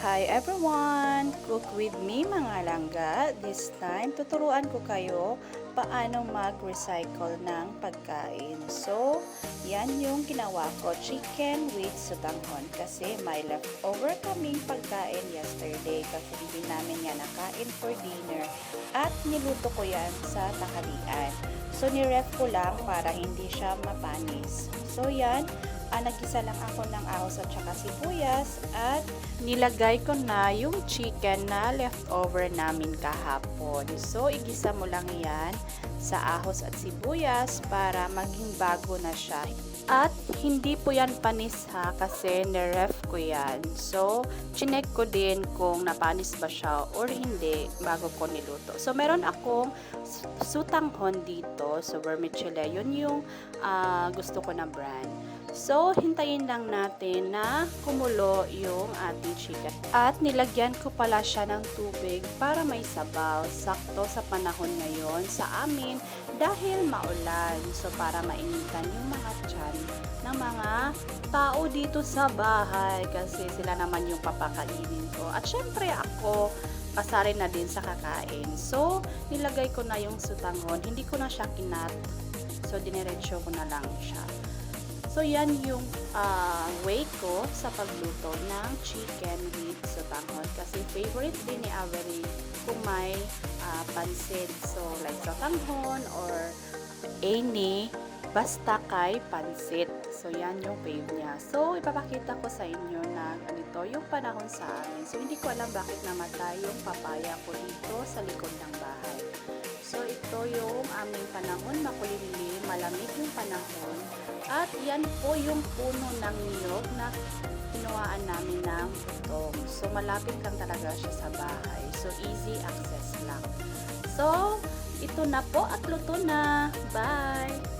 Hi everyone! Cook with me mga langga. This time, tuturuan ko kayo paano mag-recycle ng pagkain. So, yan yung ginawa ko. Chicken with sutanghon. Kasi may leftover kaming pagkain yesterday kasi hindi namin yan nakain for dinner. At niluto ko yan sa tanghalian. So, niref ko lang para hindi siya mapanis. So, yan ah, nagisa lang ako ng ahos at saka sibuyas at nilagay ko na yung chicken na leftover namin kahapon. So, igisa mo lang yan sa ahos at sibuyas para maging bago na siya. At hindi po yan panis ha kasi niref ko yan. So, chinek ko din kung napanis ba siya or hindi bago ko niluto. So, meron akong sutanghon dito. So, vermicelli. Yun yung ah, gusto ko na brand. So, hintayin lang natin na kumulo yung ating chicken. At nilagyan ko pala siya ng tubig para may sabaw. Sakto sa panahon ngayon sa amin dahil maulan. So, para mainitan yung mga tiyan ng mga tao dito sa bahay kasi sila naman yung papakainin ko. At syempre ako, kasari na din sa kakain. So, nilagay ko na yung sutanghon. Hindi ko na siya kinat. So, diniretso ko na lang siya. So, yan yung ah, way ko sa pagluto ng chicken with sotanghon. Kasi favorite din ni Avery kung may ah, pansit. So, like sotanghon or any, basta kay pansit. So, yan yung fave niya. So, ipapakita ko sa inyo na ganito yung panahon sa amin. So, hindi ko alam bakit namatay yung papaya ko dito sa likod ng bahay. So, ito yung aming panahon, makulimlim, malamig yung panahon. At yan po yung puno ng niyog na kinuhaan namin ng butong. So, malapit lang talaga siya sa bahay. So, easy access lang. So, ito na po at luto na. Bye!